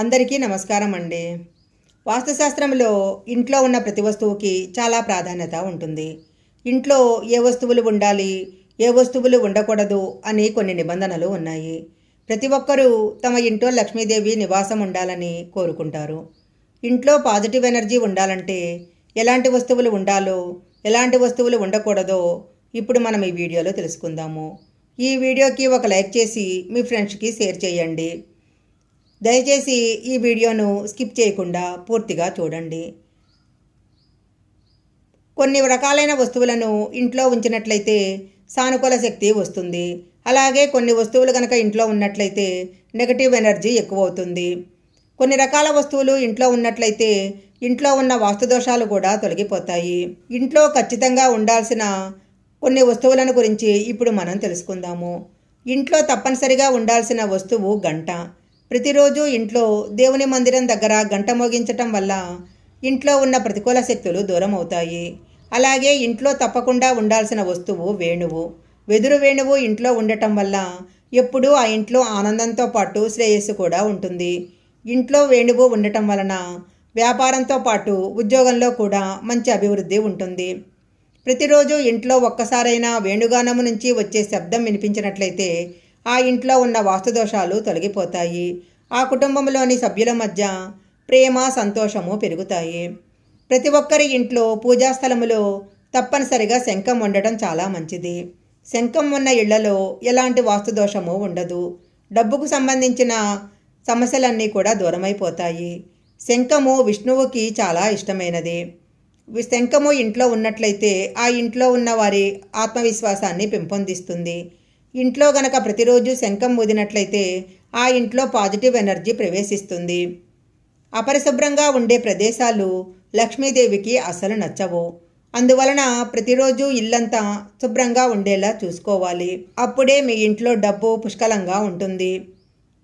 అందరికీ నమస్కారం అండి. వాస్తుశాస్త్రంలో ఇంట్లో ఉన్న ప్రతి వస్తువుకి చాలా ప్రాధాన్యత ఉంటుంది. ఇంట్లో ఏ వస్తువులు ఉండాలి ఏ వస్తువులు ఉండకూడదు అని కొన్ని నిబంధనలు ఉన్నాయి. ప్రతి ఒక్కరూ తమ ఇంట్లో లక్ష్మీదేవి నివాసం ఉండాలని కోరుకుంటారు. ఇంట్లో పాజిటివ్ ఎనర్జీ ఉండాలంటే ఎలాంటి వస్తువులు ఉండాలో ఎలాంటి వస్తువులు ఉండకూడదో ఇప్పుడు మనం ఈ వీడియోలో తెలుసుకుందాము. ఈ వీడియోకి ఒక లైక్ చేసి మీ ఫ్రెండ్స్కి షేర్ చేయండి. దయచేసి ఈ వీడియోను స్కిప్ చేయకుండా పూర్తిగా చూడండి. కొన్ని రకాలైన వస్తువులను ఇంట్లో ఉంచినట్లయితే సానుకూల శక్తి వస్తుంది. అలాగే కొన్ని వస్తువులు కనుక ఇంట్లో ఉన్నట్లయితే నెగటివ్ ఎనర్జీ ఎక్కువ అవుతుంది కొన్ని రకాల వస్తువులు ఇంట్లో ఉన్నట్లయితే ఇంట్లో ఉన్న వాస్తుదోషాలు కూడా తొలగిపోతాయి. ఇంట్లో ఖచ్చితంగా ఉండాల్సిన కొన్ని వస్తువులను గురించి ఇప్పుడు మనం తెలుసుకుందాము. ఇంట్లో తప్పనిసరిగా ఉండాల్సిన వస్తువు గంట. ప్రతిరోజు ఇంట్లో దేవుని మందిరం దగ్గర గంట మోగించటం వల్ల ఇంట్లో ఉన్న ప్రతికూల శక్తులు దూరం అవుతాయి అలాగే ఇంట్లో తప్పకుండా ఉండాల్సిన వస్తువు వేణువు. వెదురు వేణువు ఇంట్లో ఉండటం వల్ల ఎప్పుడూ ఆ ఇంట్లో ఆనందంతో పాటు శ్రేయస్సు కూడా ఉంటుంది. ఇంట్లో వేణువు ఉండటం వలన వ్యాపారంతో పాటు ఉద్యోగంలో కూడా మంచి అభివృద్ధి ఉంటుంది. ప్రతిరోజు ఇంట్లో ఒక్కసారైనా వేణుగానము నుంచి వచ్చే శబ్దం వినిపించినట్లయితే ఆ ఇంట్లో ఉన్న వాస్తుదోషాలు తొలగిపోతాయి. ఆ కుటుంబంలోని సభ్యుల మధ్య ప్రేమ సంతోషము పెరుగుతాయి. ప్రతి ఒక్కరి ఇంట్లో పూజా స్థలములో తప్పనిసరిగా శంఖం ఉండటం చాలా మంచిది. శంఖం ఉన్న ఇళ్ళలో ఎలాంటి వాస్తుదోషము ఉండదు. డబ్బుకు సంబంధించిన సమస్యలన్నీ కూడా దూరమైపోతాయి. శంఖము విష్ణువుకి చాలా ఇష్టమైనది. శంఖము ఇంట్లో ఉన్నట్లయితే ఆ ఇంట్లో ఉన్న వారి ఆత్మవిశ్వాసాన్ని పెంపొందిస్తుంది. ఇంట్లో గనక ప్రతిరోజు శంఖం ఊదినట్లయితే ఆ ఇంట్లో పాజిటివ్ ఎనర్జీ ప్రవేశిస్తుంది. అపరిశుభ్రంగా ఉండే ప్రదేశాలు లక్ష్మీదేవికి అసలు నచ్చవు. అందువలన ప్రతిరోజు ఇల్లంతా శుభ్రంగా ఉండేలా చూసుకోవాలి. అప్పుడే మీ ఇంట్లో డబ్బు పుష్కలంగా ఉంటుంది.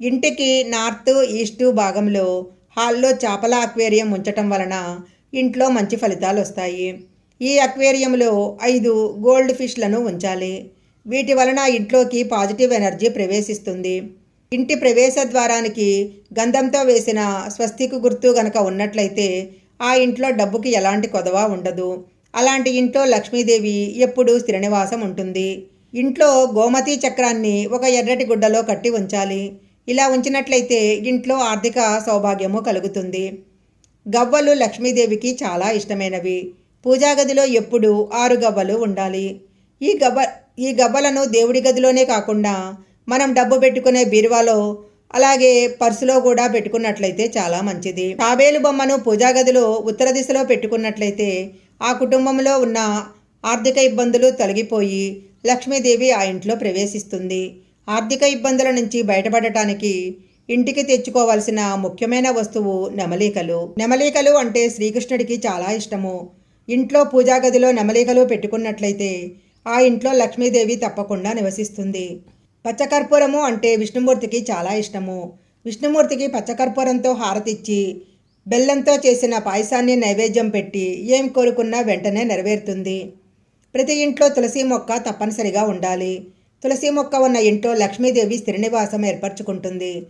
ఇంటికి నార్త్ ఈస్ట్ భాగంలో హాల్లో చేపల అక్వేరియం ఉంచటం వలన ఇంట్లో మంచి ఫలితాలు వస్తాయి ఈ అక్వేరియంలో ఐదు గోల్డ్ ఫిష్లను ఉంచాలి. వీటి వలన ఇంట్లోకి పాజిటివ్ ఎనర్జీ ప్రవేశిస్తుంది. ఇంటి ప్రవేశ ద్వారానికి గంధంతో వేసిన స్వస్తికు గుర్తు గనక ఉన్నట్లయితే ఆ ఇంట్లో డబ్బుకి ఎలాంటి కొదవ ఉండదు. అలాంటి ఇంట్లో లక్ష్మీదేవి ఎప్పుడూ స్థిరనివాసం ఉంటుంది. ఇంట్లో గోమతి చక్రాన్ని ఒక ఎర్రటి గుడ్డలో కట్టి ఉంచాలి. ఇలా ఉంచినట్లయితే ఇంట్లో ఆర్థిక సౌభాగ్యము కలుగుతుంది. గవ్వలు లక్ష్మీదేవికి చాలా ఇష్టమైనవి. పూజా గదిలో ఎప్పుడు ఆరు గవ్వలు ఉండాలి. ఈ గవ్వ ఈ గబ్బలను దేవుడి గదిలోనే కాకుండా మనం డబ్బు పెట్టుకునే బీరువాలో అలాగే పర్సులో కూడా పెట్టుకున్నట్లయితే చాలా మంచిది. తాబేలు బొమ్మను పూజా గదిలో ఉత్తర దిశలో పెట్టుకున్నట్లయితే ఆ కుటుంబంలో ఉన్న ఆర్థిక ఇబ్బందులు తొలగిపోయి లక్ష్మీదేవి ఆ ఇంట్లో ప్రవేశిస్తుంది. ఆర్థిక ఇబ్బందుల నుంచి బయటపడటానికి ఇంటికి తెచ్చుకోవాల్సిన ముఖ్యమైన వస్తువు నెమలికలు. నెమలికలు అంటే శ్రీకృష్ణుడికి చాలా ఇష్టము. ఇంట్లో పూజా గదిలో నెమలికలు పెట్టుకున్నట్లయితే ఆ ఇంట్లో లక్ష్మీదేవి తప్పకుండా నివసిస్తుంది. పచ్చకర్పూరము అంటే విష్ణుమూర్తికి చాలా ఇష్టము. విష్ణుమూర్తికి పచ్చకర్పూరంతో హారతిచ్చి బెల్లంతో చేసిన పాయసాన్ని నైవేద్యం పెట్టి ఏం కోరుకున్నా వెంటనే నెరవేరుతుంది. ప్రతి ఇంట్లో తులసి మొక్క తప్పనిసరిగా ఉండాలి. తులసి మొక్క ఉన్న ఇంట్లో లక్ష్మీదేవి స్థిరనివాసం ఏర్పరచుకుంటుంది.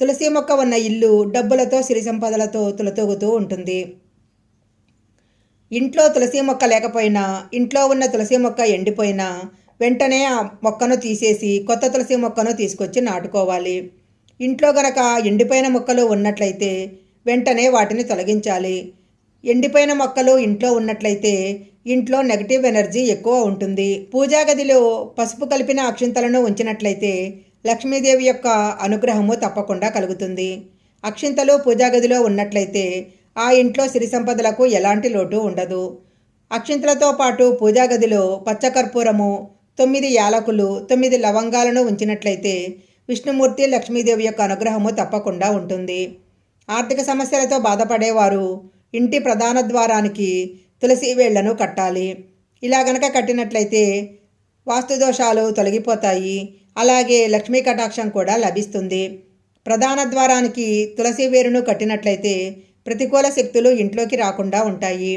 తులసి మొక్క ఉన్న ఇల్లు డబ్బులతో సిరి సంపదలతో తులతూగుతూ ఉంటుంది. ఇంట్లో తులసి మొక్క లేకపోయినా ఇంట్లో ఉన్న తులసి మొక్క ఎండిపోయినా వెంటనే ఆ మొక్కను తీసేసి కొత్త తులసి మొక్కను తీసుకొచ్చి నాటుకోవాలి. ఇంట్లో గనక ఎండిపోయిన మొక్కలు ఉన్నట్లయితే వెంటనే వాటిని తొలగించాలి. ఎండిపోయిన మొక్కలు ఇంట్లో ఉన్నట్లయితే ఇంట్లో నెగటివ్ ఎనర్జీ ఎక్కువ ఉంటుంది. పూజా గదిలో పసుపు కలిపిన అక్షింతలను ఉంచినట్లయితే లక్ష్మీదేవి యొక్క అనుగ్రహము తప్పకుండా కలుగుతుంది. అక్షింతలు పూజా గదిలో ఉన్నట్లయితే ఆ ఇంట్లో సిరి సంపదలకు ఎలాంటి లోటు ఉండదు. అక్షింతలతో పాటు పూజా గదిలో పచ్చకర్పూరము తొమ్మిది యాలకులు తొమ్మిది లవంగాలను ఉంచినట్లయితే విష్ణుమూర్తి లక్ష్మీదేవి యొక్క అనుగ్రహము తప్పకుండా ఉంటుంది. ఆర్థిక సమస్యలతో బాధపడేవారు ఇంటి ప్రధాన ద్వారానికి తులసి వేళ్ళను కట్టాలి. ఇలా గనక కట్టినట్లయితే వాస్తుదోషాలు తొలగిపోతాయి. అలాగే లక్ష్మీ కటాక్షం కూడా లభిస్తుంది. ప్రధాన ద్వారానికి తులసి వేరును కట్టినట్లయితే ప్రతికూల శక్తులు ఇంట్లోకి రాకుండా ఉంటాయి.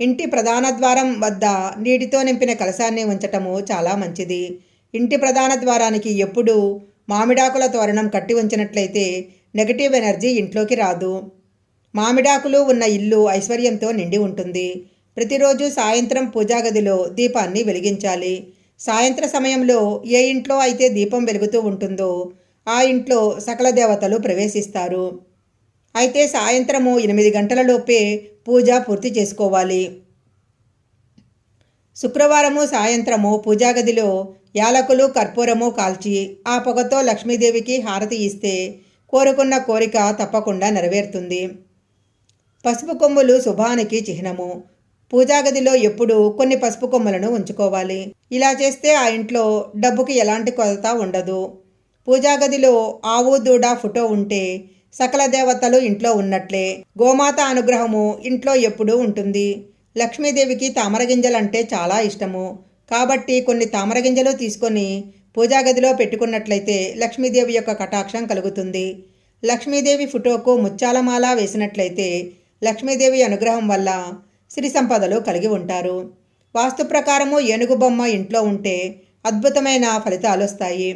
ఇంటి ప్రధాన ద్వారం వద్ద నీటితో నింపిన కలశాన్ని ఉంచటము చాలా మంచిది. ఇంటి ప్రధాన ద్వారానికి ఎప్పుడూ మామిడాకుల తోరణం కట్టి ఉంచినట్లయితే నెగటివ్ ఎనర్జీ ఇంట్లోకి రాదు. మామిడాకులు ఉన్న ఇల్లు ఐశ్వర్యంతో నిండి ఉంటుంది. ప్రతిరోజు సాయంత్రం పూజాగదిలో దీపాన్ని వెలిగించాలి. సాయంత్ర సమయంలో ఏ ఇంట్లో అయితే దీపం వెలుగుతూ ఉంటుందో ఆ ఇంట్లో సకల దేవతలు ప్రవేశిస్తారు. అయితే సాయంత్రము ఎనిమిది గంటలలోపే పూజ పూర్తి చేసుకోవాలి. శుక్రవారము సాయంత్రము పూజాగదిలో యాలకులు కర్పూరము కాల్చి ఆ పొగతో లక్ష్మీదేవికి హారతి ఇస్తే కోరుకున్న కోరిక తప్పకుండా నెరవేరుతుంది. పసుపు కొమ్ములు శుభానికి చిహ్నము. పూజాగదిలో ఎప్పుడూ కొన్ని పసుపు కొమ్మలను ఉంచుకోవాలి. ఇలా చేస్తే ఆ ఇంట్లో డబ్బుకి ఎలాంటి కొరత ఉండదు. పూజాగదిలో ఆవు దూడ ఫోటో ఉంటే సకల దేవతలు ఇంట్లో ఉన్నట్లే. గోమాత అనుగ్రహము ఇంట్లో ఎప్పుడూ ఉంటుంది. లక్ష్మీదేవికి తామరగింజలంటే చాలా ఇష్టము. కాబట్టి కొన్ని తామరగింజలు తీసుకొని పూజాగదిలో పెట్టుకున్నట్లయితే లక్ష్మీదేవి యొక్క కటాక్షం కలుగుతుంది. లక్ష్మీదేవి ఫోటోకు ముత్యాలమాల వేసినట్లయితే లక్ష్మీదేవి అనుగ్రహం వల్ల సిరి సంపదలు కలిగి ఉంటారు. వాస్తు ప్రకారము ఏనుగు బొమ్మ ఇంట్లో ఉంటే అద్భుతమైన ఫలితాలు వస్తాయి.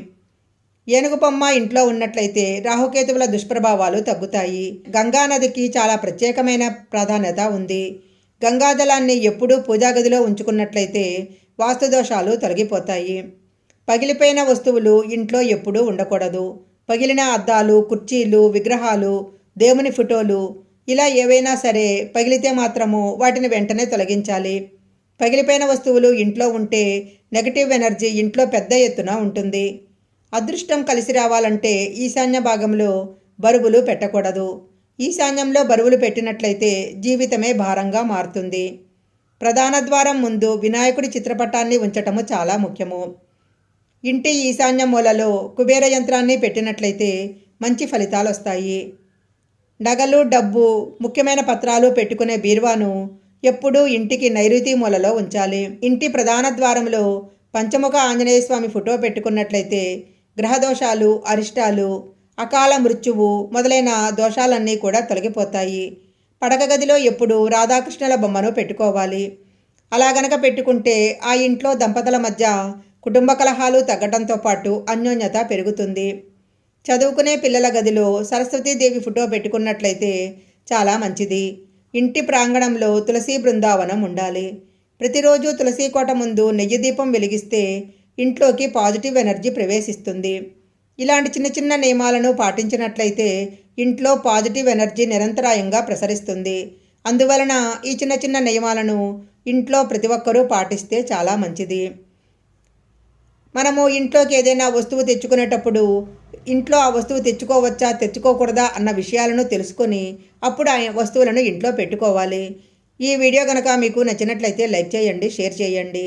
ఏనుగు బొమ్మ ఇంట్లో ఉన్నట్లయితే రాహుకేతువుల దుష్ప్రభావాలు తగ్గుతాయి. గంగా నదికి చాలా ప్రత్యేకమైన ప్రాధాన్యత ఉంది. గంగాజలాన్ని ఎప్పుడూ పూజాగదిలో ఉంచుకున్నట్లయితే వాస్తు దోషాలు తొలగిపోతాయి. పగిలిపోయిన వస్తువులు ఇంట్లో ఎప్పుడూ ఉండకూడదు. పగిలిన అద్దాలు కుర్చీలు విగ్రహాలు దేవుని ఫోటోలు ఇలా ఏవైనా సరే పగిలితే మాత్రము వాటిని వెంటనే తొలగించాలి. పగిలిపోయిన వస్తువులు ఇంట్లో ఉంటే నెగటివ్ ఎనర్జీ ఇంట్లో పెద్ద ఎత్తున ఉంటుంది. అదృష్టం కలిసి రావాలంటే ఈశాన్య భాగంలో బరువులు పెట్టకూడదు. ఈశాన్యంలో బరువులు పెట్టినట్లయితే జీవితమే భారంగా మారుతుంది. ప్రధాన ద్వారం ముందు వినాయకుడి చిత్రపటాన్ని ఉంచటము చాలా ముఖ్యము. ఇంటి ఈశాన్య మూలలో కుబేర యంత్రాన్ని పెట్టినట్లయితే మంచి ఫలితాలు వస్తాయి నగలు డబ్బు ముఖ్యమైన పత్రాలు పెట్టుకునే బీరువాను ఎప్పుడూ ఇంటికి నైరుతి మూలలో ఉంచాలి. ఇంటి ప్రధాన ద్వారంలో పంచముఖ ఆంజనేయ స్వామి ఫోటో పెట్టుకున్నట్లయితే గ్రహదోషాలు అరిష్టాలు అకాల మృత్యువు మొదలైన దోషాలన్నీ కూడా తొలగిపోతాయి. పడక గదిలో ఎప్పుడు రాధాకృష్ణుల బొమ్మను పెట్టుకోవాలి. అలా గనక పెట్టుకుంటే ఆ ఇంట్లో దంపతుల మధ్య కుటుంబ కలహాలు తగ్గడంతో పాటు అన్యోన్యత పెరుగుతుంది. చదువుకునే పిల్లల గదిలో సరస్వతీదేవి ఫోటో పెట్టుకున్నట్లయితే చాలా మంచిది. ఇంటి ప్రాంగణంలో తులసి బృందావనం ఉండాలి. ప్రతిరోజు తులసి కోట ముందు నెయ్యి దీపం వెలిగిస్తే ఇంట్లోకి పాజిటివ్ ఎనర్జీ ప్రవేశిస్తుంది. ఇలాంటి చిన్న చిన్న నియమాలను పాటించినట్లయితే ఇంట్లో పాజిటివ్ ఎనర్జీ నిరంతరాయంగా ప్రసరిస్తుంది. అందువలన ఈ చిన్న చిన్న నియమాలను ఇంట్లో ప్రతి ఒక్కరూ పాటిస్తే చాలా మంచిది. మనము ఇంట్లోకి ఏదైనా వస్తువు తెచ్చుకునేటప్పుడు ఇంట్లో ఆ వస్తువు తెచ్చుకోవచ్చా తెచ్చుకోకూడదా అన్న విషయాలను తెలుసుకొని అప్పుడు ఆ వస్తువులను ఇంట్లో పెట్టుకోవాలి. ఈ వీడియో కనుక మీకు నచ్చినట్లయితే లైక్ చేయండి షేర్ చేయండి.